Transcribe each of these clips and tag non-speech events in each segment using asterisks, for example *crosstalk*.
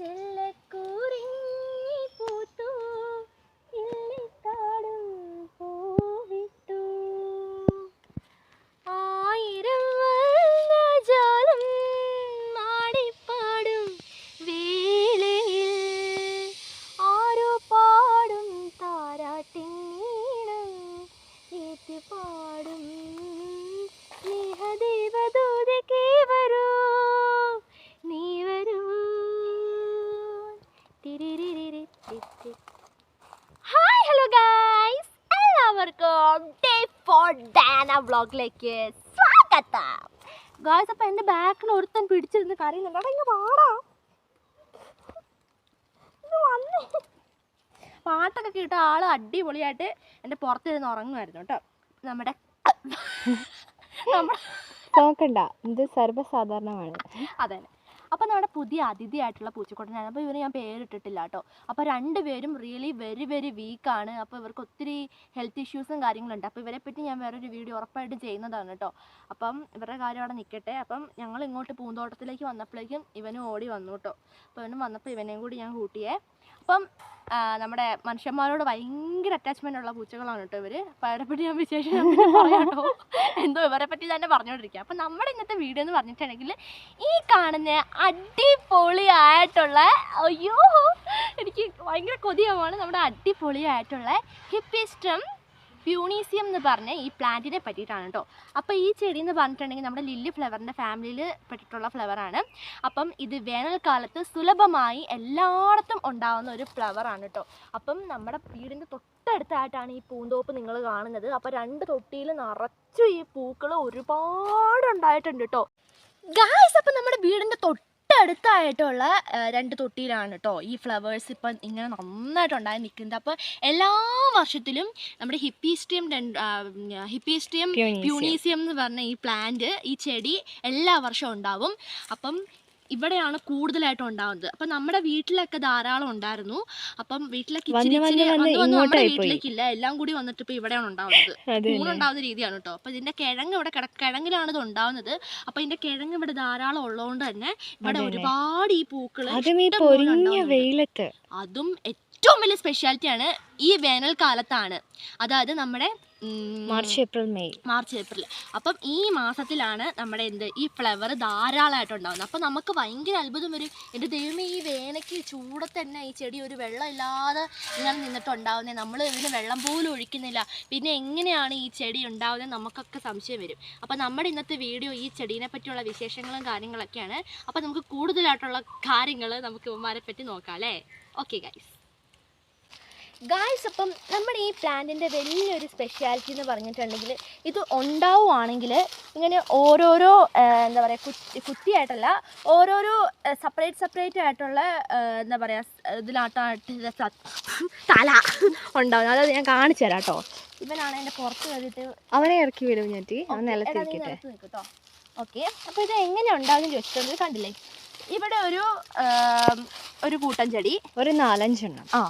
still എല്ലാവർക്കും day four Dana വ്ളോഗിലേക്ക് സ്വാഗതം. ഗായ്സ് അപ്പം എന്റെ ബാക്കിൽ ഒരുത്തൻ പിടിച്ചിരുന്ന് കരയുന്നുണ്ട്. അവിടെ ഇങ്ങനെ പാടാ വന്നേ. പാട്ടൊക്കെ കേട്ട ആൾ അടിപൊളിയായിട്ട് എന്റെ പുറത്തിരുന്ന് ഉറങ്ങുമായിരുന്നു കേട്ടോ. നമ്മുടെ *laughs* നമ്മുടെ നോക്കണ്ട ഇത് സർവസാധാരണമാണ്. അതെ. അപ്പോൾ നമ്മുടെ പുതിയ അതിഥിയായിട്ടുള്ള പൂച്ചക്കുട്ടനാണ്. അപ്പോൾ ഇവന് ഞാൻ പേരിട്ടിട്ടില്ല കേട്ടോ അപ്പോൾ രണ്ടുപേരും റിയലി വെരി വെരി വീക്കാണ് അപ്പോൾ ഇവർക്ക് ഒത്തിരി ഹെൽത്ത് ഇഷ്യൂസും കാര്യങ്ങളുണ്ട്. അപ്പോൾ ഇവരെ പറ്റി ഞാൻ വേറൊരു വീഡിയോ ഉറപ്പായിട്ട് ചെയ്യുന്നതാണ് കേട്ടോ അപ്പം ഇവരുടെ കാര്യം അവിടെ നിൽക്കട്ടെ അപ്പം ഞങ്ങൾ ഇങ്ങോട്ട് പൂന്തോട്ടത്തിലേക്ക് വന്നപ്പോഴേക്കും ഇവനും ഓടി വന്നു കേട്ടോ അപ്പോൾ ഇവനും വന്നപ്പോൾ ഇവനെയും കൂടി ഞാൻ കൂട്ടിയേ. അപ്പം നമ്മുടെ മനുഷ്യന്മാരോട് ഭയങ്കര അറ്റാച്ച്മെന്റ് ഉള്ള പൂച്ചകളാണ് കേട്ടോ ഇവർ അപ്പോൾ പറ്റി ഞാൻ വിശേഷം പറയാട്ടോ എന്തോ ഇവരെ പറ്റി തന്നെ പറഞ്ഞുകൊണ്ടിരിക്കുക അപ്പം നമ്മുടെ ഇന്നത്തെ വീഡിയോ എന്ന് പറഞ്ഞിട്ടുണ്ടെങ്കിൽ ഈ കാണുന്ന അടിപൊളിയായിട്ടുള്ള അയ്യോ എനിക്ക് ഭയങ്കര കൊതിയമാണ് നമ്മുടെ അടിപൊളിയായിട്ടുള്ള ഹിപ്പിസ്റ്റം പ്യൂണീസിയം എന്ന് പറഞ്ഞ ഈ പ്ലാന്റിനെ പറ്റിയിട്ടാണ് കേട്ടോ. അപ്പോൾ ഈ ചെടി എന്ന് പറഞ്ഞിട്ടുണ്ടെങ്കിൽ നമ്മുടെ ലില്ലി ഫ്ലവറിന്റെ ഫാമിലിയിൽ പെട്ടിട്ടുള്ള ഫ്ലവറാണ്. അപ്പം ഇത് വേനൽക്കാലത്ത് സുലഭമായി എല്ലായിടത്തും ഉണ്ടാകുന്ന ഒരു ഫ്ലവറാണ് കേട്ടോ. അപ്പം നമ്മുടെ വീടിന്റെ തൊട്ടടുത്തായിട്ടാണ് ഈ പൂന്തോപ്പ് നിങ്ങൾ കാണുന്നത്. അപ്പോൾ രണ്ട് തൊട്ടിയിൽ നിറച്ചു ഈ പൂക്കൾ ഒരുപാട് ഉണ്ടായിട്ടുണ്ട് കേട്ടോ. ഗായ്സ് അപ്പം നമ്മുടെ വീടിന്റെ തൊട്ടടുത്തായിട്ടുള്ള രണ്ട് തൊട്ടിയിലാണ് കേട്ടോ ഈ ഫ്ലവേഴ്സ് ഇപ്പം ഇങ്ങനെ നന്നായിട്ട് ഉണ്ടായി നിൽക്കുന്നത് അപ്പോൾ എല്ലാ വർഷത്തിലും നമ്മുടെ ഹിപ്പീസ്റ്റിയം ഹിപ്പീസ്റ്റിയം. പ്യൂണീസിയം എന്ന് പറഞ്ഞ ഈ പ്ലാന്റ് ഈ ചെടി എല്ലാ വർഷവും ഉണ്ടാവും അപ്പം ഇവിടെയാണ് കൂടുതലായിട്ടും ഉണ്ടാവുന്നത്. അപ്പം നമ്മുടെ വീട്ടിലൊക്കെ ധാരാളം ഉണ്ടായിരുന്നു. അപ്പം വീട്ടിലെ ഇച്ചിരി വന്ന് ഇച്ചിരി വന്ന് വന്ന് വന്ന് നമ്മുടെ വീട്ടിലേക്കില്ല. എല്ലാം കൂടി വന്നിട്ട് ഇപ്പൊ ഇവിടെയാണ് ഉണ്ടാവുന്നത്. *laughs* ഉണ്ടാവുന്ന കൂണുണ്ടാവുന്ന രീതിയാണ് കേട്ടോ അപ്പോൾ ഇതിന്റെ കിഴങ്ങ് ഇവിടെ കിട കിഴങ്ങിലാണ് ഇത് ഉണ്ടാവുന്നത്. അപ്പോൾ ഇതിന്റെ കിഴങ്ങ് ഇവിടെ ധാരാളം ഉള്ളതുകൊണ്ട് തന്നെ ഇവിടെ ഒരുപാട് ഈ പൂക്കൾ അതും. വെയിലത്ത്. ഏറ്റവും വലിയ സ്പെഷ്യാലിറ്റിയാണ് ഈ വേനൽക്കാലത്താണ്. അതായത് നമ്മുടെ March April May. March April അപ്പം ഈ മാസത്തിലാണ് നമ്മുടെ എന്ത് ഈ ഫ്ലവർ ധാരാളമായിട്ട് ഉണ്ടാകുന്നത് അപ്പം നമുക്ക് ഭയങ്കര അത്ഭുതം വരും. എന്റെ ദൈവമേ ഈ വേനയ്ക്ക് ചൂടത്ത് തന്നെ ഈ ചെടി ഒരു വെള്ളം ഇല്ലാതെ ഇങ്ങനെ നിന്നിട്ടുണ്ടാവുന്നത് നമ്മൾ ഇതിന് വെള്ളം പോലും ഒഴിക്കുന്നില്ല. പിന്നെ എങ്ങനെയാണ് ഈ ചെടി ഉണ്ടാവുന്നത് നമുക്കൊക്കെ സംശയം വരും. അപ്പം നമ്മുടെ ഇന്നത്തെ വീഡിയോ ഈ ചെടീനെ പറ്റിയുള്ള വിശേഷങ്ങളും കാര്യങ്ങളൊക്കെയാണ്. അപ്പം നമുക്ക് കൂടുതലായിട്ടുള്ള കാര്യങ്ങൾ നമുക്ക് ഇവന്മാരെ പറ്റി നോക്കാം അല്ലേ? Okay guys. ഗായ്സ് അപ്പം നമ്മുടെ ഈ പ്ലാന്റിന്റെ വലിയൊരു സ്പെഷ്യാലിറ്റി എന്ന് പറഞ്ഞിട്ടുണ്ടെങ്കിൽ ഇത് ഉണ്ടാവുകയാണെങ്കിൽ ഇങ്ങനെ ഓരോരോ എന്താ പറയുക കുത്തി കുത്തിയായിട്ടല്ല ഓരോരോ സെപ്പറേറ്റ് സെപ്പറേറ്റ് ആയിട്ടുള്ള എന്താ പറയുക ഇതിലാട്ടായിട്ട് തല ഉണ്ടാവും അതായത് ഞാൻ കാണിച്ചു തരാം കേട്ടോ. ഇവനാണ് എന്റെ പുറത്ത് കയറിയിട്ട് അവനെ ഇറക്കി വിടും ഞാൻ അവൻ നിലത്തിരിക്കട്ടെ കേട്ടോ. ഓക്കെ അപ്പോൾ ഇത് എങ്ങനെ ഉണ്ടാകും ചോദിച്ചിട്ടുണ്ടെങ്കിൽ കണ്ടില്ലേ? ഇവിടെ ഒരു ഒരു കൂട്ടം ചെടി. ഒരു നാലഞ്ചെണ്ണം. ആ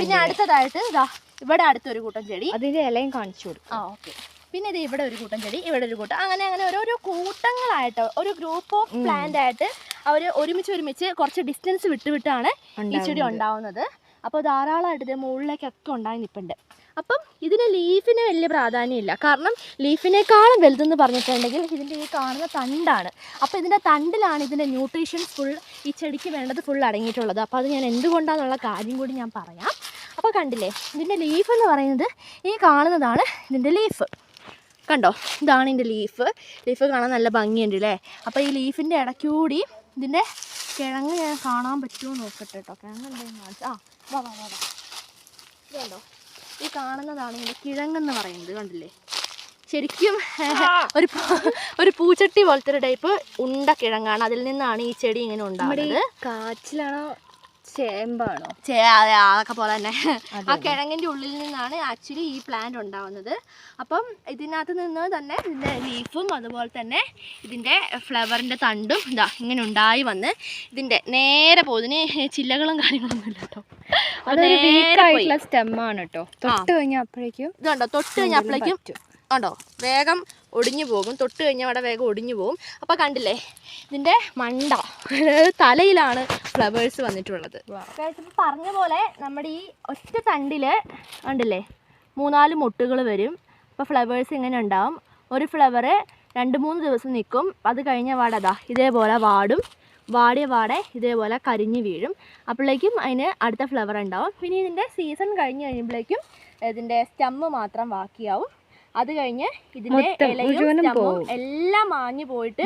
പിന്നെ അടുത്തതായിട്ട് ഇതാ ഇവിടെ അടുത്തൊരു കൂട്ടം ചെടി. അതിന്റെ ഇലയും കാണിച്ചു കൊടുക്കും. ആ ഓക്കെ. പിന്നെ ഇത് ഇവിടെ ഒരു കൂട്ടം ചെടി ഇവിടെ ഒരു കൂട്ടം. അങ്ങനെ അങ്ങനെ ഓരോരോ കൂട്ടങ്ങളായിട്ട് ഒരു ഗ്രൂപ്പ് ഓഫ് പ്ലാന്റ് ആയിട്ട് അവർ ഒരുമിച്ച് ഒരുമിച്ച് കുറച്ച് ഡിസ്റ്റൻസ് വിട്ട് വിട്ടാണ് ഈ ചെടി ഉണ്ടാവുന്നത്. ഉണ്ടാവുന്നത്. അപ്പോൾ ധാരാളമായിട്ട് ഇത് മുകളിലേക്കൊക്കെ ഉണ്ടായി നിൽപ്പുണ്ട് അപ്പം ഇതിന് ലീഫിന് വലിയ പ്രാധാന്യമില്ല. കാരണം ലീഫിനേക്കാളും വലുതെന്ന് പറഞ്ഞിട്ടുണ്ടെങ്കിൽ ഇതിന്റെ ഈ കാണുന്ന തണ്ടാണ്. അപ്പോൾ ഇതിന്റെ തണ്ടിലാണ് ഇതിന്റെ ന്യൂട്രീഷൻസ് ഫുൾ ഈ ചെടിക്ക് വേണ്ടത് ഫുൾ അടങ്ങിയിട്ടുള്ളത്. അപ്പോൾ അത് ഞാൻ എന്തുകൊണ്ടാണെന്നുള്ള കാര്യം കൂടി ഞാൻ പറയാം. അപ്പോൾ കണ്ടില്ലേ ഇതിന്റെ ലീഫ് എന്ന് പറയുന്നത് ഈ കാണുന്നതാണ് ഇതിന്റെ ലീഫ്. കണ്ടോ? ഇതാണ് ഇതിന്റെ ലീഫ്. ലീഫ് കാണാൻ നല്ല ഭംഗിയുണ്ട് അല്ലേ അപ്പോൾ ഈ ലീഫിന്റെ ഇടയ്ക്കൂടി ഇതിന്റെ കിഴങ്ങ് ഞാൻ കാണാൻ പറ്റുമോ നോക്കട്ടെ കേട്ടോ. കിഴങ്ങ് എന്തെങ്കിലും കാണിച്ചു ആ വാ വാ വാ വാ. ഈ കാണുന്നതാണ് ഇതിന്റെ കിഴങ്ങെന്ന് പറയുന്നത് കണ്ടില്ലേ? ശരിക്കും ഒരു ഒരു പൂച്ചട്ടി പോലത്തെ ഒരു ടൈപ്പ് ഉണ്ട കിഴങ്ങാണ്. അതിൽ നിന്നാണ് ഈ ചെടി ഇങ്ങനെ നമ്മുടെ ഉണ്ടാകുന്നത്. കാച്ചിലാണോ ചേമ്പാണോ? ചേ അതെ അതൊക്കെ പോലെ തന്നെ. ആ കിഴങ്ങിന്റെ കിഴങ്ങിന്റെ ഉള്ളിൽ നിന്നാണ് ആക്ച്വലി ഈ പ്ലാന്റ് ഉണ്ടാവുന്നത് അപ്പം ഇതിനകത്ത് നിന്ന് തന്നെ ഇതിന്റെ ലീഫും അതുപോലെ തന്നെ ഇതിന്റെ ഫ്ലവറിന്റെ തണ്ടും ഇതാ ഇങ്ങനെ ഉണ്ടായി വന്ന് ഇതിന്റെ നേരെ പോകുന്നതിന് ചില്ലകളും കാര്യങ്ങളൊന്നും ഇല്ല കേട്ടോ അതൊരു നേരെ വീക്ക് പോയി. ആയിട്ടുള്ള സ്റ്റെമ്മാണ് കേട്ടോ. തൊട്ട് കഴിഞ്ഞാൽ അപ്പോഴേക്കും ഇത് തൊട്ട് കഴിഞ്ഞപ്പോഴേക്കും അപ്പോഴേക്കും കണ്ടോ? വേഗം ഒടിഞ്ഞു പോകും. തൊട്ട് കഴിഞ്ഞാൽ അവിടെ വേഗം ഒടിഞ്ഞു പോകും. അപ്പോൾ കണ്ടില്ലേ? ഇതിന്റെ മണ്ട. തലയിലാണ് ഫ്ലവേഴ്സ് വന്നിട്ടുള്ളത്. പറഞ്ഞ പോലെ നമ്മുടെ ഈ ഒറ്റ തണ്ടിൽ ഉണ്ടല്ലേ മൂന്നാൽ മുട്ടുകൾ വരും. അപ്പോൾ ഫ്ലവേഴ്സ് ഇങ്ങനെ ഉണ്ടാവും. ഒരു ഫ്ലവർ രണ്ട് മൂന്ന് ദിവസം നിൽക്കും അത് കഴിഞ്ഞ വാടതാ ഇതേപോലെ വാടും. വാടിയ വാടെ ഇതേപോലെ കരിഞ്ഞ് വീഴും. അപ്പോഴേക്കും അതിന് അടുത്ത ഫ്ലവർ ഉണ്ടാവും. പിന്നെ ഇതിന്റെ സീസൺ കഴിഞ്ഞ് കഴിയുമ്പോഴേക്കും ഇതിന്റെ സ്റ്റമ്മ് മാത്രം ബാക്കിയാവും. അത് കഴിഞ്ഞ് ഇതിന്റെ ഇലയും സ്റ്റമ്മും എല്ലാം മാഞ്ഞു പോയിട്ട്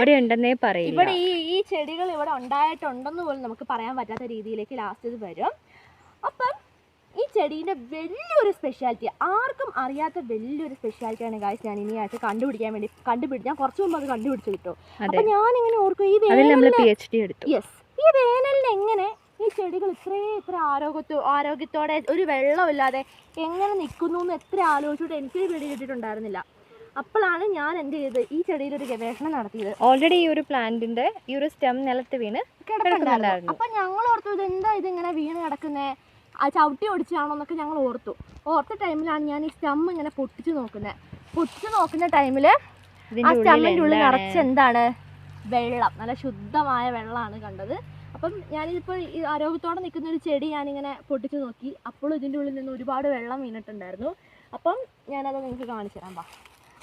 ഇവിടെ ഈ ഈ ചെടികൾ ഇവിടെ ഉണ്ടായിട്ടുണ്ടെന്ന് പോലും നമുക്ക് പറയാൻ പറ്റാത്ത രീതിയിലേക്ക് ലാസ്റ്റ് ഇത് വരും. അപ്പം ഈ ചെടീന്റെ വലിയൊരു സ്പെഷ്യാലിറ്റി ആർക്കും അറിയാത്ത വലിയൊരു സ്പെഷ്യാലിറ്റിയാണ് ഗായ്സ് ഞാൻ ഇനി ആയിട്ട് കണ്ടുപിടിക്കാൻ വേണ്ടി കണ്ടുപിടിച്ച് ഞാൻ കുറച്ച് മുമ്പ് അത് കണ്ടുപിടിച്ചു കിട്ടും. അതെ. ഞാൻ ഞാനിങ്ങനെ ഓർക്കും ഈ വേനലിൽ യെസ് ഈ വേനലിന് എങ്ങനെ ഈ ചെടികൾ ഇത്രയും ഇത്ര ആരോഗ്യത്തോ ആരോഗ്യത്തോടെ ഒരു വെള്ളമില്ലാതെ എങ്ങനെ നിൽക്കുന്നു എന്ന് എത്ര ആലോചിച്ചിട്ട് എനിക്ക് പിടി കിട്ടിയിട്ടുണ്ടായിരുന്നില്ല അപ്പോഴാണ് ഞാൻ എന്ത് ചെയ്തത്? ഈ ചെടിയിൽ ഒരു ഗവേഷണം നടത്തിയത്. ഓൾറെഡി ഈ ഒരു പ്ലാന്റിന്റെ ഈ ഒരു സ്റ്റെം നിലത്ത് വീണ് കിടക്കുന്നുണ്ടായിരുന്നു കിടക്കുന്നുണ്ടായിരുന്നു. അപ്പൊ ഞങ്ങൾ ഓർത്തു ഇത് എന്താ ഇതിങ്ങനെ വീണ് കിടക്കുന്നേ? ആ ചവിട്ടി ഒടിച്ചാണോ എന്നൊക്കെ ഞങ്ങൾ ഓർത്തു. ഓർത്ത ടൈമിലാണ് ഞാൻ ഈ സ്റ്റം ഇങ്ങനെ പൊട്ടിച്ച് നോക്കുന്നത് പൊട്ടിച്ച് നോക്കുന്ന ടൈമിൽ ആ സ്റ്റമ്മിന്റെ ഉള്ളിൽ? നിറച്ച് എന്താണ്? വെള്ളം. നല്ല ശുദ്ധമായ വെള്ളമാണ് കണ്ടത്. അപ്പം ഞാനിതിപ്പോൾ ഈ ആരോഗ്യത്തോടെ നിൽക്കുന്ന ഒരു ചെടി ഞാനിങ്ങനെ പൊട്ടിച്ച് നോക്കി. അപ്പോഴും ഇതിന്റെ ഉള്ളിൽ നിന്ന് ഒരുപാട് വെള്ളം വീണിട്ടുണ്ടായിരുന്നു. അപ്പം ഞാനത് നിങ്ങൾക്ക് കാണിച്ചു തരാം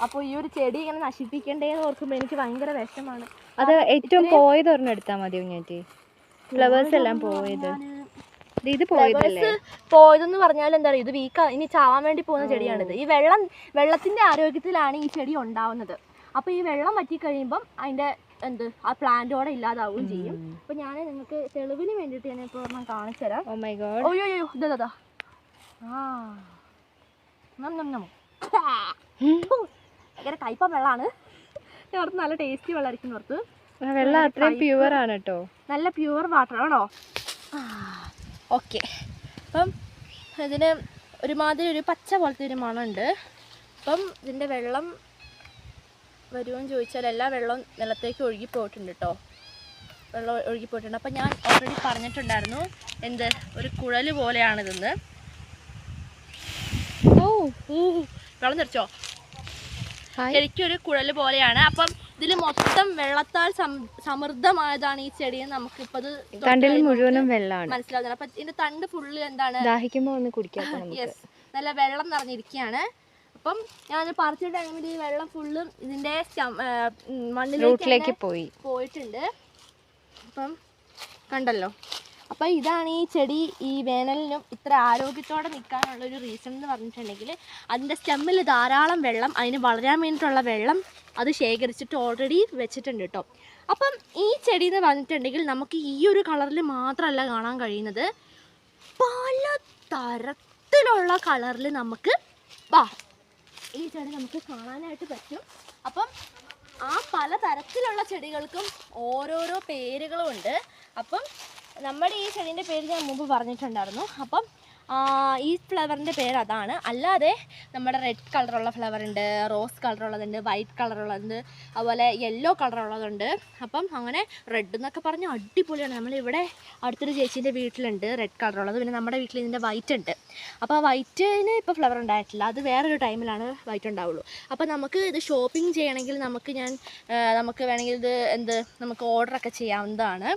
അപ്പോൾ ഈ ഒരു ചെടി ഇങ്ങനെ നശിപ്പിക്കണ്ടേന്ന് ഓർക്കുമ്പോൾ എനിക്ക് ഭയങ്കര വിഷമാണ്. അത് ഏറ്റവും പോയത് ഒരെണ്ണം എടുത്താൽ മതി കുഞ്ഞാറ്റി ഫ്ലവേഴ്സ് എല്ലാം പോയത്. ഇത് പോയതല്ലേ? പോയതെന്ന് പറഞ്ഞാൽ എന്താ പറയുക ഇത് വീക്ക് ഇനി ചാവാൻ വേണ്ടി പോകുന്ന ചെടിയാണിത്. ഈ വെള്ളം വെള്ളത്തിന്റെ ആരോഗ്യത്തിലാണ് ഈ ചെടി ഉണ്ടാവുന്നത്. അപ്പൊ ഈ വെള്ളം വറ്റി കഴിയുമ്പം അതിന്റെ എന്ത് ആ പ്ലാന്റോടെ ഇല്ലാതാവുകയും ചെയ്യും. അപ്പൊ ഞാൻ നിങ്ങൾക്ക് തെളിവിന് വേണ്ടിയിട്ട് ഞാൻ ഇപ്പോൾ ഒരെണ്ണം കാണിച്ചു തരാം. ഓ മൈ ഗോഡ് ഓയോ യോ ഇതാ. ആ. നം നം ഭയങ്കര കയ്പ വെള്ളമാണ് ഞാൻ ഓർത്ത് നല്ല ടേസ്റ്റി വെള്ളമായിരിക്കും ഓർത്ത് വെള്ളം അത്രയും പ്യുവർ ആണ് കേട്ടോ. നല്ല പ്യുവർ വാട്ടർ ആണോ ഓക്കെ. അപ്പം ഇതിന് ഒരുമാതിരി ഒരു പച്ച പോലത്തെ ഒരു മണമുണ്ട്. അപ്പം ഇതിന്റെ വെള്ളം വരുമെന്ന് ചോദിച്ചാൽ എല്ലാ വെള്ളവും നിലത്തേക്ക് ഒഴുകി പോയിട്ടുണ്ട് കേട്ടോ. വെള്ളം ഒഴുകി പോയിട്ടുണ്ട്. അപ്പം ഞാൻ ഓൾറെഡി പറഞ്ഞിട്ടുണ്ടായിരുന്നു എന്ത്? ഒരു കുഴൽ പോലെയാണിതെന്ന്. ഓ വെള്ളം തെറിച്ചോ എനിക്കൊരു ശരിക്കും ഒരു കുഴൽ പോലെയാണ്. അപ്പം ഇതിൽ മൊത്തം വെള്ളത്താൽ സമൃദ്ധമായതാണ് ഈ ചെടി നമുക്കിപ്പോ തൊട്ട് തണ്ടിൽ മുഴുവനും വെള്ളമാണ്. മനസ്സിലാവുന്നത്. അപ്പൊ ഇതിന്റെ തണ്ട് ഫുള്ള് എന്താണ്? ദാഹിക്കുമ്പോ ഒന്ന് കുടിക്കാം *laughs* യെസ് നല്ല വെള്ളം നിറഞ്ഞിരിക്കുകയാണ്. അപ്പം ഞാൻ പറിച്ച ടൈമിൽ ഈ വെള്ളം ഫുള്ളും ഇതിന്റെ മണ്ണിലേക്ക് പോയി. പോയിട്ടുണ്ട്. അപ്പം കണ്ടല്ലോ. അപ്പം ഇതാണ് ഈ ചെടി ഈ വേനലിനും ഇത്ര ആരോഗ്യത്തോടെ നിൽക്കാനുള്ള ഒരു റീസൺ എന്ന് പറഞ്ഞിട്ടുണ്ടെങ്കിൽ അതിന്റെ സ്റ്റെമ്മിൽ ധാരാളം വെള്ളം അതിന് വളരാൻ വേണ്ടിയിട്ടുള്ള വെള്ളം അത് ശേഖരിച്ചിട്ട് ഓൾറെഡി വെച്ചിട്ടുണ്ട് കേട്ടോ. അപ്പം ഈ ചെടി എന്ന് പറഞ്ഞിട്ടുണ്ടെങ്കിൽ നമുക്ക് ഈ ഒരു കളറിൽ മാത്രമല്ല കാണാൻ കഴിയുന്നത്. പല തരത്തിലുള്ള കളറിൽ നമുക്ക് വാ ഈ ചെടി നമുക്ക് കാണാനായിട്ട് പറ്റും. അപ്പം ആ പല തരത്തിലുള്ള ചെടികൾക്കും ഓരോരോ പേരുകളും ഉണ്ട് അപ്പം നമ്മുടെ ഈ ചെടീന്റെ പേര് ഞാൻ മുമ്പ് പറഞ്ഞിട്ടുണ്ടായിരുന്നു. അപ്പം ഈ ഫ്ലവറിന്റെ പേര് അതാണ്. അല്ലാതെ നമ്മുടെ റെഡ് കളറുള്ള ഫ്ലവർ ഉണ്ട് റോസ് കളറുള്ളതുണ്ട് വൈറ്റ് കളറുള്ളതുണ്ട് അതുപോലെ യെല്ലോ കളറുള്ളതുണ്ട്. അപ്പം അങ്ങനെ റെഡ് എന്നൊക്കെ പറഞ്ഞാൽ അടിപൊളിയാണ്. നമ്മളിവിടെ അടുത്തൊരു ചേച്ചീന്റെ വീട്ടിലുണ്ട് റെഡ് കളറുള്ളത്. പിന്നെ നമ്മുടെ വീട്ടിൽ ഇതിന്റെ വൈറ്റ് ഉണ്ട്. അപ്പോൾ ആ വൈറ്റിന് ഇപ്പോൾ ഫ്ലവർ ഉണ്ടായിട്ടില്ല. അത് വേറൊരു ടൈമിലാണ് വൈറ്റ് ഉണ്ടാവുള്ളൂ. അപ്പോൾ നമുക്ക് ഇത് ഷോപ്പിംഗ് ചെയ്യണമെങ്കിൽ നമുക്ക് ഞാൻ നമുക്ക് വേണമെങ്കിൽ ഇത് എന്ത് നമുക്ക് ഓർഡറൊക്കെ ചെയ്യാവുന്നതാണ്.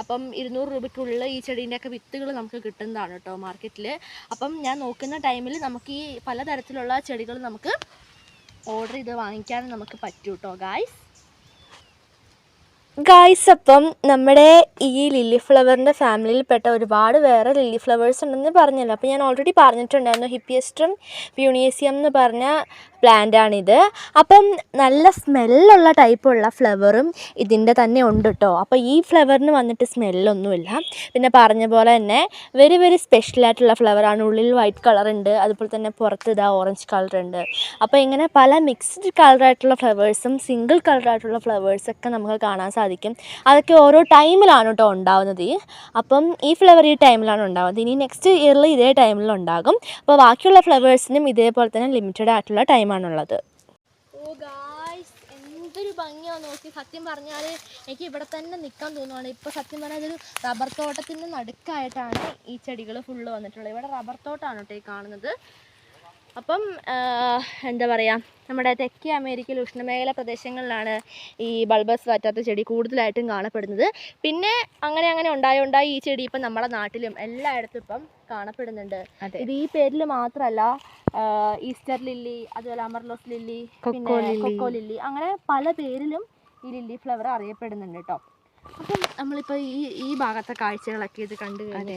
അപ്പം ഇരുന്നൂറ് രൂപയ്ക്കുള്ളിൽ ഈ ചെടീന്റെയൊക്കെ വിത്തുകൾ നമുക്ക് കിട്ടുന്നതാണ് കേട്ടോ മാർക്കറ്റിൽ. അപ്പം ഞാൻ നോക്കുന്ന ടൈമിൽ നമുക്ക് ഈ പലതരത്തിലുള്ള ചെടികൾ നമുക്ക് ഓർഡർ ചെയ്ത് വാങ്ങിക്കാൻ നമുക്ക് പറ്റൂ കേട്ടോ ഗായ്സ് ഗായ്സ് അപ്പം നമ്മുടെ ഈ ലില്ലി ഫ്ലവറിന്റെ ഫാമിലിയിൽപ്പെട്ട ഒരുപാട് വേറെ ലില്ലി ഫ്ലവേഴ്സ് ഉണ്ടെന്ന് പറഞ്ഞല്ലോ. അപ്പോൾ ഞാൻ ഓൾറെഡി പറഞ്ഞിട്ടുണ്ടായിരുന്നു ഹിപ്പിയസ്ട്രം പ്യൂണിയേസിയം എന്ന് പറഞ്ഞ പ്ലാന്റാണിത്. അപ്പം നല്ല സ്മെല്ലുള്ള ടൈപ്പുള്ള ഫ്ലവറും ഇതിന്റെ തന്നെ ഉണ്ട് കേട്ടോ അപ്പോൾ ഈ ഫ്ലവറിന് വന്നിട്ട് സ്മെല്ലൊന്നുമില്ല. പിന്നെ പറഞ്ഞ പോലെ തന്നെ വെരി വെരി സ്പെഷ്യലായിട്ടുള്ള ഫ്ലവറാണ്. ഉള്ളിൽ വൈറ്റ് കളർ ഉണ്ട്. അതുപോലെ തന്നെ പുറത്ത് ഇതാ ഓറഞ്ച് കളർ ഉണ്ട്. അപ്പോൾ ഇങ്ങനെ പല മിക്സ്ഡ് കളറായിട്ടുള്ള ഫ്ലവേഴ്സും സിംഗിൾ കളറായിട്ടുള്ള ഫ്ലവേഴ്സൊക്കെ നമുക്ക് കാണാൻ സാധിക്കും. അതൊക്കെ ഓരോ ടൈമിലാണ് കേട്ടോ ഉണ്ടാവുന്നത്. അപ്പം ഈ ഫ്ലവർ ഈ ടൈമിലാണ് ഉണ്ടാവുന്നത്. ഇനി നെക്സ്റ്റ് ഇയറിൽ ഇതേ ടൈമിലുണ്ടാകും അപ്പോൾ ബാക്കിയുള്ള ഫ്ലവേഴ്സിനും ഇതേപോലെ തന്നെ ലിമിറ്റഡ് ആയിട്ടുള്ള ടൈമാണുള്ളത് ഗായ്സ് എന്തൊരു ഭംഗിയാണ് നോക്കി. സത്യം പറഞ്ഞാൽ എനിക്ക് ഇവിടെ തന്നെ നിൽക്കാൻ തോന്നുവാണ്. ഇപ്പോൾ സത്യം പറഞ്ഞാൽ ഇതൊരു റബ്ബർ തോട്ടത്തിന്റെ നടുക്കായിട്ടാണ് ഈ ചെടികൾ ഫുള്ള് വന്നിട്ടുള്ളത്. ഇവിടെ റബ്ബർ തോട്ടമാണ് കേട്ടോ ഈ കാണുന്നത്. അപ്പം എന്താ പറയുക നമ്മുടെ തെക്കേ അമേരിക്കയിൽ ഉഷ്ണമേഖല പ്രദേശങ്ങളിലാണ് ഈ ബൾബസ് വാറ്റാത്ത ചെടി കൂടുതലായിട്ടും കാണപ്പെടുന്നത്. പിന്നെ അങ്ങനെ അങ്ങനെ ഉണ്ടായി ഉണ്ടായി ഈ ചെടി ഇപ്പം നമ്മുടെ നാട്ടിലും എല്ലായിടത്തും ഇപ്പം കാണപ്പെടുന്നുണ്ട്. ഇത് ഈ പേരിൽ മാത്രമല്ല ഈസ്റ്റർ ലില്ലി അതുപോലെ amaryllis lily cocoa lily. Cocoa lily. അങ്ങനെ പല പേരിലും ഈ ലില്ലി ഫ്ലവർ അറിയപ്പെടുന്നുണ്ട് കേട്ടോ അപ്പം നമ്മളിപ്പോൾ ഈ ഈ ഭാഗത്തെ കാഴ്ചകളൊക്കെ ഇത് കണ്ടു അല്ലേ?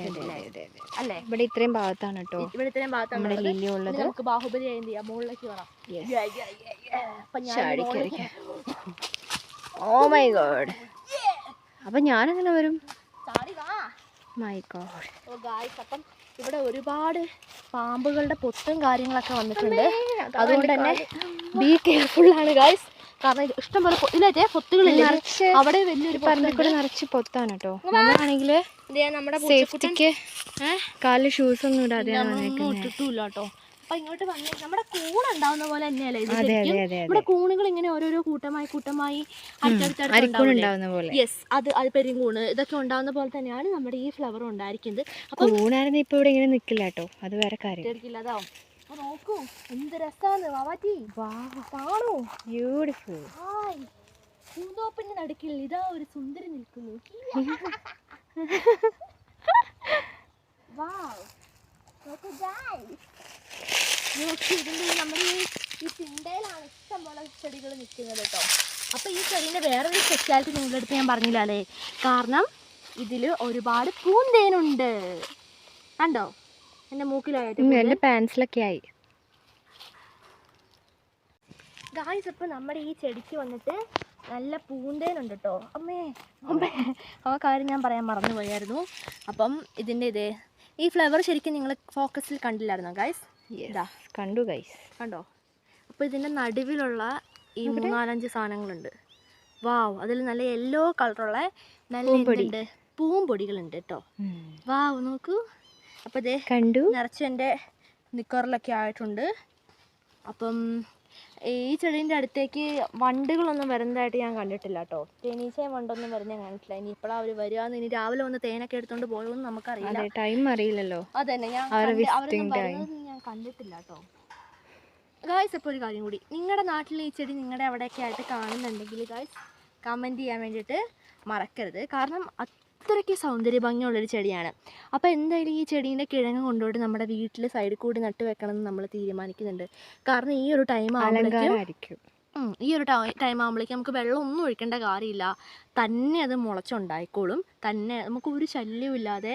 ഇവിടെ ഇത്രയും ഭാഗത്താണ് കേട്ടോ ഇവിടെ ഇത്രയും ഭാഗത്താണ് ലില്ലി ഉള്ളത്. നമുക്ക് ബാഹുബലി എന്ത് ചെയ്യാം? മുകളിലേക്ക് വേണം ഓ മൈ ഗോഡ് അപ്പൊ ഞാനെങ്ങനെ വരും? മൈ ഗോഡ് അപ്പം ഇവിടെ ഒരുപാട് പാമ്പുകളുടെ പൊത്തും കാര്യങ്ങളൊക്കെ വന്നിട്ടുണ്ട്. അതുകൊണ്ട് തന്നെ ബി കെയർഫുൾ ആണ് ഗായ്സ് കാരണം ഇഷ്ടം ഇഷ്ടംപോലെ ഇല്ലേ പൊത്തുകളില്ലേ? അവിടെ വലിയൊരു പറമ്പിക്കൂടെ നിറച്ച് പൊത്താണ് കേട്ടോ നമ്മളാണെങ്കിൽ ഇതേ നമ്മുടെ സേഫ്റ്റിക്ക് കാലിൽ ഷൂസ് ഒന്നും ഇടാതെ നമ്മളൊന്നും ഇട്ടിട്ടില്ല കേട്ടോ അപ്പൊ ഇങ്ങോട്ട് വന്ന് നമ്മുടെ കൂൺ ഉണ്ടാവുന്ന പോലെ തന്നെയല്ലേ ഇത് ശരിക്കും? നമ്മുടെ കൂണുകൾ ഇങ്ങനെ ഓരോരോ കൂട്ടമായി കൂട്ടമായി അടുത്തടുത്തടുത്ത് യെസ് അത് അത് പെരുങ്കൂണ് ഇതൊക്കെ ഉണ്ടാവുന്ന പോലെ തന്നെയാണ് നമ്മുടെ ഈ ഫ്ലവർ ഉണ്ടായിരിക്കുന്നത്. അപ്പൊ കൂണായിരുന്നു ഇപ്പൊ ഇവിടെ ഇങ്ങനെ നിക്കില്ല കേട്ടോ. അത് വേറെ കാര്യം. അതാവും നോക്കൂ എന്ത് രസാണ് വാവാറ്റി കാണൂ. Beautiful hi. പൂന്തോപ്പിന്റെ നടുക്കിൽ ഇതാ ഒരു സുന്ദരി നിൽക്കുന്നു. വാവ് നോക്കൂ guys. നോക്കൂ ഇതിന്റെ ഈ നമ്മുടെ ഈ ഈ ഇഷ്ടംപോലെ ചെടികൾ നിൽക്കുന്നത് കേട്ടോ. അപ്പൊ ഈ ചെടീന്റെ വേറൊരു സ്പെഷ്യാലിറ്റി നിങ്ങളുടെ അടുത്ത് ഞാൻ പറഞ്ഞില്ലല്ലേ കാരണം ഇതിൽ ഒരുപാട് പൂന്തേനുണ്ട്. കണ്ടോ? എന്റെ മൂക്കിലായിട്ട് എന്റെ പാൻസിലൊക്കെ ആയി. ഗായ്സ് അപ്പോൾ നമ്മുടെ ഈ ചെടിക്ക് വന്നിട്ട് നല്ല പൂന്തേനുണ്ട് കേട്ടോ. അമ്മേ അമ്മേ. *laughs* ആ കാര്യം ഞാൻ പറയാൻ മറന്നു പോയായിരുന്നു അപ്പം ഇതിന്റെ ഇത് ഈ ഫ്ലവർ ശരിക്കും നിങ്ങൾ ഫോക്കസിൽ കണ്ടില്ലായിരുന്നോ ഗായ്സ് ഇതാ കണ്ടു ഗൈസ് കണ്ടോ? അപ്പോൾ ഇതിന്റെ നടുവിലുള്ള ഈ മൂന്നാലഞ്ച് സാധനങ്ങളുണ്ട്. വാവ് അതിൽ നല്ല യെല്ലോ കളറുള്ള നല്ല. എന്തുണ്ട്? പൂമ്പൊടികളുണ്ട് കേട്ടോ വാവ് നോക്കൂ. അപ്പോൾ ഇതേ കണ്ടു. നിറച്ച് എന്റെ നിക്കറിലൊക്കെ ആയിട്ടുണ്ട്. അപ്പം ഈ ചെടീന്റെ അടുത്തേക്ക് വണ്ടുകളൊന്നും വരുന്നതായിട്ട് ഞാൻ കണ്ടിട്ടില്ല കേട്ടോ. തേനീച്ചയും വണ്ടൊന്നും വരുന്നത് ഞാൻ കണ്ടിട്ടില്ല. ഇനി ഇപ്പോഴാണ് അവർ വരിക ഇനി രാവിലെ വന്ന് തേനൊക്കെ എടുത്തോണ്ട് പോയോന്ന് നമുക്കറിയില്ല. ടൈം അറിയില്ലല്ലോ. അതന്നെ ഞാൻ അവരൊന്നും ഞാൻ കണ്ടിട്ടില്ല കേട്ടോ. ഗായ്സ് ഇപ്പോൾ ഒരു കാര്യം കൂടി. നിങ്ങളുടെ നാട്ടിൽ ഈ ചെടി നിങ്ങളുടെ അവിടെയൊക്കെ ആയിട്ട് കാണുന്നുണ്ടെങ്കിൽ ഗായ്സ് കമന്റ് ചെയ്യാൻ വേണ്ടിയിട്ട് മറക്കരുത്. കാരണം അത്രയ്ക്ക് സൗന്ദര്യ ഭംഗിയുള്ളൊരു ചെടിയാണ്. അപ്പോൾ എന്തായാലും ഈ ചെടീന്റെ കിഴങ്ങ് കൊണ്ടുപോയിട്ട് നമ്മുടെ വീട്ടിൽ സൈഡിൽ കൂടി നട്ട് വെക്കണം എന്ന് നമ്മൾ തീരുമാനിക്കുന്നുണ്ട്. കാരണം ഈ ഒരു ടൈം ആകുമ്പോഴേക്കും ഈ ഒരു ടൈം ആകുമ്പോഴേക്കും നമുക്ക് വെള്ളം ഒന്നും ഒഴിക്കേണ്ട കാര്യമില്ല. തന്നെ അത് മുളച്ചുണ്ടായിക്കോളും. തന്നെ നമുക്ക് ഒരു ശല്യവും ഇല്ലാതെ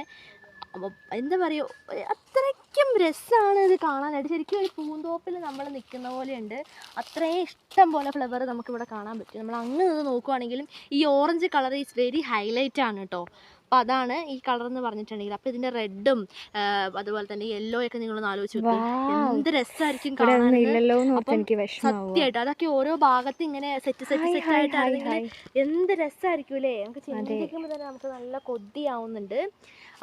എന്താ പറയുക അത്രയ്ക്കും രസമാണ് ഇത് കാണാനായിട്ട്. ശരിക്കും ഒരു പൂന്തോപ്പിൽ നമ്മൾ നിൽക്കുന്ന പോലെയുണ്ട്. അത്രയും ഇഷ്ടം പോലെ ഫ്ലവർ നമുക്കിവിടെ കാണാൻ പറ്റും. നമ്മൾ അങ്ങ് നിന്ന് നോക്കുവാണെങ്കിലും ഈ orange colour is very highlight ആണ് കേട്ടോ അപ്പോൾ അതാണ് ഈ കളർ എന്ന് പറഞ്ഞിട്ടുണ്ടെങ്കിൽ. അപ്പോൾ ഇതിന്റെ റെഡും അതുപോലെ തന്നെ യെല്ലോ ഒക്കെ നിങ്ങളൊന്ന് ആലോചിച്ച്. എന്ത് രസമായിരിക്കും കാണാൻ സത്യമായിട്ട് അതൊക്കെ ഓരോ ഭാഗത്ത് ഇങ്ങനെ സെറ്റ് സെറ്റ് സെറ്റ് ആയിട്ട് എന്ത് രസമായിരിക്കും അല്ലേ? നമുക്ക് ചിന്തിക്കുമ്പോൾ തന്നെ നമുക്ക് നല്ല കൊതിയാവുന്നുണ്ട്.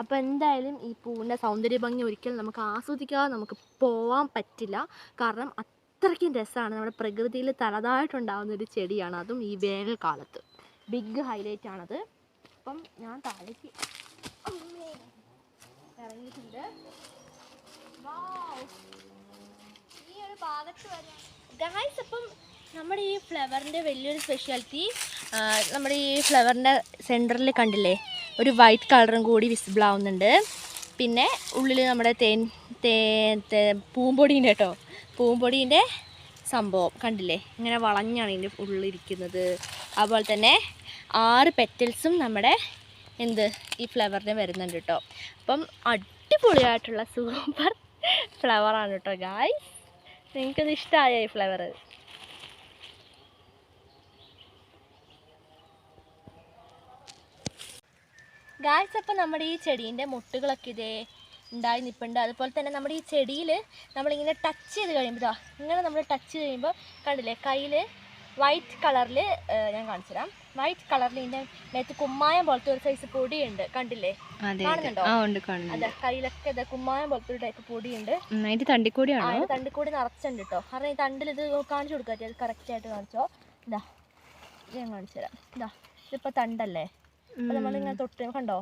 അപ്പോൾ എന്തായാലും ഈ പൂവിന്റെ സൗന്ദര്യ ഭംഗി ഒരിക്കലും നമുക്ക് ആസ്വദിക്കാതെ നമുക്ക് പോവാൻ പറ്റില്ല. കാരണം അത്രയ്ക്കും രസമാണ് നമ്മുടെ പ്രകൃതിയിൽ തനതായിട്ടുണ്ടാകുന്ന ഒരു ചെടിയാണ്. അതും ഈ വേനൽക്കാലത്ത്. ബിഗ് ഹൈലൈറ്റ് ആണത്. അപ്പം ഞാൻ താഴേക്ക് ഇറങ്ങിയിട്ടുണ്ട്. ഈ ഒരു ഭാഗത്ത് അപ്പം നമ്മുടെ ഈ ഫ്ലവറിന്റെ വലിയൊരു സ്പെഷ്യാലിറ്റി നമ്മുടെ ഈ ഫ്ലവറിന്റെ സെന്ററിൽ കണ്ടില്ലേ? ഒരു വൈറ്റ് കളറും കൂടി വിസിബിൾ ആവുന്നുണ്ട്. പിന്നെ ഉള്ളിൽ നമ്മുടെ തേൻ തേ- പൂമ്പൊടീന്റെ കേട്ടോ പൂമ്പൊടീന്റെ സംഭവം കണ്ടില്ലേ? ഇങ്ങനെ വളഞ്ഞാണ് ഇതിന്റെ ഉള്ളിലിരിക്കുന്നത് അതുപോലെ തന്നെ ആറ് പെറ്റൽസും നമ്മുടെ എന്ത് ഈ ഫ്ലവറിന് വരുന്നുണ്ട് കേട്ടോ അപ്പം അടിപൊളിയായിട്ടുള്ള സൂപ്പർ ഫ്ലവറാണ് കേട്ടോ ഗായ് നിങ്ങൾക്കത് ഇഷ്ടമായ ഈ ഫ്ലവർ ഗായ്സ് അപ്പം നമ്മുടെ ഈ ചെടീന്റെ മുട്ടുകളൊക്കെ ഇതേ ഉണ്ടായി നിൽപ്പുണ്ട് അതുപോലെ തന്നെ നമ്മുടെ ഈ ചെടിയിൽ നമ്മളിങ്ങനെ ടച്ച് ചെയ്ത് കഴിയുമ്പോൾ ഇങ്ങനെ നമ്മൾ ടച്ച് ചെയ്യുമ്പോൾ കണ്ടില്ലേ കയ്യിൽ വൈറ്റ് കളറിൽ ഞാൻ കാണിച്ചു തരാം വൈറ്റ് കളറിൽ ഇതിന്റെ മേത്ത് കുമ്മായം പോലത്തെ ഒരു സൈസ് പൊടിയുണ്ട്. കണ്ടില്ലേ? കാണുന്നുണ്ടോ? അതെ കയ്യിലൊക്കെ കുമ്മായം പോലത്തെ ഒരു ടൈപ്പ് പൊടിയുണ്ട്. തണ്ടിക്കൂടി അതിന്റെ തണ്ടിക്കൂടിയാണോ? അതിന് തണ്ടിൽ കൂടി നിറച്ചുണ്ട് കേട്ടോ കാരണം ഈ തണ്ടിൽ ഇത് കാണിച്ചു കൊടുക്കുക അത് കറക്റ്റ് ആയിട്ട് കാണിച്ചോ. ഇതാ ഞാൻ കാണിച്ചു തരാം ഇതാ ഇതിപ്പോ തണ്ടല്ലേ? അപ്പോൾ നമ്മളിങ്ങനെ തൊട്ട് കണ്ടോ?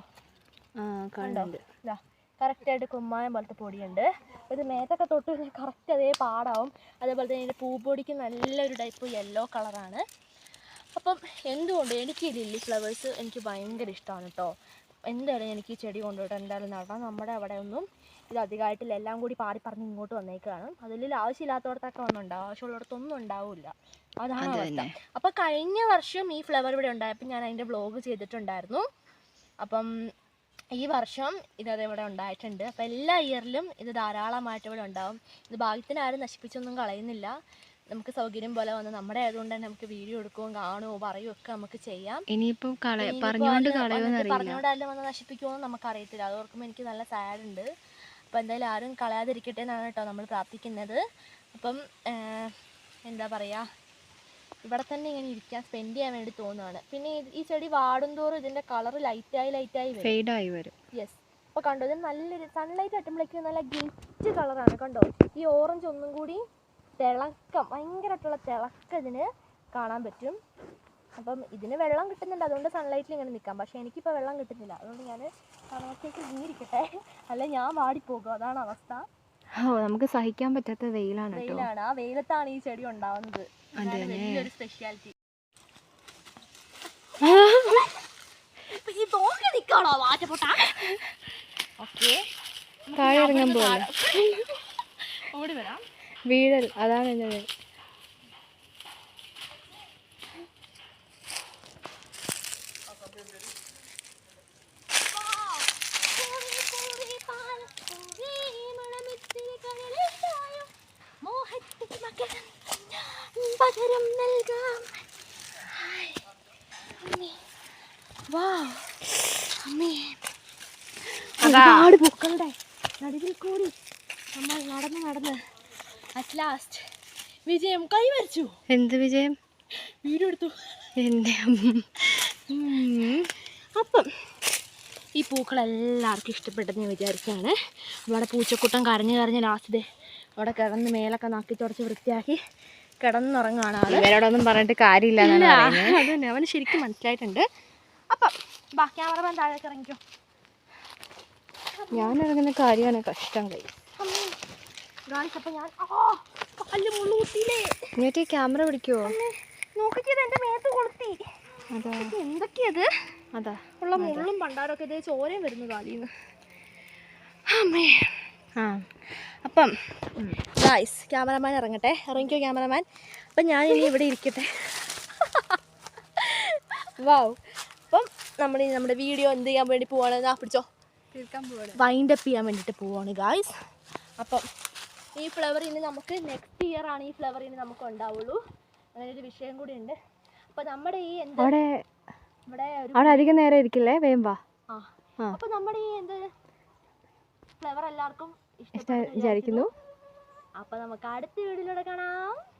കണ്ടോ? ഇതാ കറക്റ്റായിട്ട് കുമ്മായം പോലത്തെ പൊടിയുണ്ട്. ഇത് മേത്തൊക്കെ തൊട്ട് കഴിഞ്ഞാൽ കറക്റ്റ് അതേ പാടാവും. അതേപോലെ തന്നെ ഇതിന്റെ പൂപ്പൊടിക്ക് നല്ലൊരു ടൈപ്പ് യെല്ലോ കളറാണ് അപ്പം എന്തുകൊണ്ട് എനിക്ക് ഈ ലില്ലി ഫ്ലവേഴ്സ് എനിക്ക് ഭയങ്കര ഇഷ്ടമാണ് കേട്ടോ എന്തായാലും എനിക്ക് ഈ ചെടി കൊണ്ടുപോയിട്ട് എന്തായാലും നടണം നമ്മുടെ അവിടെ ഒന്നും ഇത് അധികമായിട്ടില്ല. എല്ലാം കൂടി പാടി പറഞ്ഞ് ഇങ്ങോട്ട് വന്നേക്കാണ്. അതിൽ ആവശ്യമില്ലാത്തടത്തൊക്കെ ഒന്നുണ്ടാവും ആവശ്യമുള്ളിടത്തൊന്നും ഉണ്ടാവില്ല. അതാണ് അത് അവസ്ഥ. അപ്പോൾ കഴിഞ്ഞ വർഷം ഈ ഫ്ലവർ ഇവിടെ ഉണ്ടായപ്പോൾ ഞാൻ അതിന്റെ വ്ളോഗ് ചെയ്തിട്ടുണ്ടായിരുന്നു. അപ്പം ഈ വർഷം ഇത് അതേപോലെ ഉണ്ടായിട്ടുണ്ട്. അപ്പോൾ എല്ലാ ഇയറിലും ഇത് ധാരാളമായിട്ട് ഇവിടെ ഉണ്ടാവും. ഇത് ഭാഗ്യത്തിന് ആരും നശിപ്പിച്ചൊന്നും കളയുന്നില്ല. നമുക്ക് സൗകര്യം പോലെ വന്ന് നമ്മുടെ ആയതുകൊണ്ട് തന്നെ നമുക്ക് വീഡിയോ എടുക്കുകയും കാണുകയോ പറയുകയോ ഒക്കെ നമുക്ക് ചെയ്യാം. ഇനിയിപ്പം കള ഇനിയിപ്പോ പറഞ്ഞുകൊണ്ട് കളയുമെന്ന് വന്നിട്ട് അറിയില്ല പറഞ്ഞുകൊണ്ട് ആരും വന്ന് നശിപ്പിക്കുമോ എന്ന് നമുക്കറിയത്തില്ല അത് ഓർക്കുമ്പോൾ എനിക്ക് നല്ല സാഡ് ഉണ്ട്. അപ്പോൾ എന്തായാലും ആരും കളയാതിരിക്കട്ടെ എന്നാണ് കേട്ടോ നമ്മൾ പ്രാർത്ഥിക്കുന്നത്. അപ്പം എന്താ പറയുക ഇവിടെ തന്നെ ഇങ്ങനെ ഇരിക്കാൻ സ്പെൻഡ് ചെയ്യാൻ വേണ്ടി തോന്നുകയാണ് പിന്നെ ഈ- ചെടി വാടും തോറും ഇതിന്റെ കളർ ലൈറ്റായി ലൈറ്റായി വരും. ആയി വരും. യെസ് അപ്പോൾ കണ്ടോ ഇത് നല്ലൊരു സൺലൈറ്റ് തട്ടുമ്പോഴേക്കും നല്ല ഗിറ്റ് കളറാണ് കണ്ടോ? ഈ ഓറഞ്ച് ഒന്നും കൂടി തിളക്കം ഭയങ്കരമായിട്ടുള്ള തിളക്കം ഇതിന് കാണാൻ പറ്റും. അപ്പം ഇതിന് വെള്ളം കിട്ടുന്നുണ്ട് അതുകൊണ്ട് സൺലൈറ്റിൽ ഇങ്ങനെ നിൽക്കാം. പക്ഷേ എനിക്കിപ്പോൾ വെള്ളം കിട്ടുന്നില്ല. അതുകൊണ്ട് ഞാൻ കണക്കേക്ക് വീരിക്കട്ടെ അല്ല ഞാൻ വാടിപ്പോകും. അതാണ് അവസ്ഥ. ഓ നമുക്ക് സഹിക്കാൻ പറ്റാത്ത വെയിലാണ് കേട്ടോ. വെയിലാണ്. ആ വെയിലത്താണ് ഈ ചെടി ഉണ്ടാവുന്നത്. വലിയൊരു സ്പെഷ്യാലിറ്റി *laughs* ഈ തോന്നി നിൽക്കാണോ വാറ്റപ്പൊട്ട ഓക്കെ. താഴെ ഇറങ്ങാൻ പോലെ ഓടി വരാം. വീഴൽ അതാണ് എന്റെ പകരം നൽകാം. ഒരുപാട് പൂക്കളുടെ നടുവിൽ കൂടി നമ്മൾ നടന്ന് നടന്ന് അറ്റ് ലാസ്റ്റ് വിജയം കൈവരിച്ചു. എന്ത് വിജയം? വീഡിയോ എടുത്തു. എന്റെ അപ്പം ഈ പൂക്കൾ എല്ലാവർക്കും ഇഷ്ടപ്പെട്ടെന്ന് ഞാൻ വിചാരിച്ചാണ് അവിടെ പൂച്ചക്കൂട്ടം കരഞ്ഞ് കരഞ്ഞ് ലാസ്റ്റ് അവിടെ കിടന്ന് മേലൊക്കെ നാക്കി തുടച്ച് വൃത്തിയാക്കി കിടന്നുറങ്ങുകയാണ് ആൾ. ഇവരോടൊന്നും പറഞ്ഞിട്ട് കാര്യമില്ല എന്നാണ് ഇല്ല, പറയുന്നത്. അത് തന്നെ. അവന് ശരിക്കും മനസ്സിലായിട്ടുണ്ട്. അപ്പം ബാ ക്യാമറമാൻ താഴേക്ക് ഇറങ്ങിക്കോ. ഞാൻ ഇറങ്ങുന്ന കാര്യമാണ് കഷ്ടം കൈ അപ്പം ഞാൻ എന്നിട്ട് ക്യാമറ പിടിക്കുവോ? നോക്കിയത് എന്റെ മേത്ത് കൊളുത്തി. അതാ. എന്തൊക്കെയത് അതാ ഉള്ള മുള്ളും പണ്ടാരൊക്കെ ഇതേ ചോരയും വരുന്നു കാലിന്ന് അമ്മേ. ആ. അപ്പം ഗായ്സ് ക്യാമറമാൻ ഇറങ്ങട്ടെ. ഇറങ്ങിക്കോ ക്യാമറമാൻ അപ്പം ഞാൻ ഇനി ഇവിടെ ഇരിക്കട്ടെ. വാവ് അപ്പം നമ്മൾ ഇനി നമ്മുടെ വീഡിയോ എന്ത് ചെയ്യാൻ വേണ്ടി പോവാണ്? ആ പിടിച്ചോ. വൈൻഡ് അപ്പ് ചെയ്യാൻ വേണ്ടിയിട്ട് പോവാണ് ഗായ്സ് അപ്പം ഈ ഫ്ലവർ ഇനി നമുക്ക് നെക്സ്റ്റ് ഇയർ ആണ് ഈ ഫ്ലവർ ഇനി നമുക്ക് ഉണ്ടാവുള്ളൂ. അങ്ങനെ ഒരു വിഷയം കൂടി ഉണ്ട്. അപ്പം നമ്മുടെ ഈ എന്താ നമ്മുടെ അവിടെ അധികം നേരം ഇരിക്കില്ലേ? വേമ്പ ആ. അപ്പം നമ്മുടെ ഈ എന്ത് ഫ്ലവർ എല്ലാവർക്കും ഇഷ്ടം വിചാരിക്കുന്നു. അപ്പൊ നമുക്ക് അടുത്ത വീഡിയോയിലൂടെ കാണാം.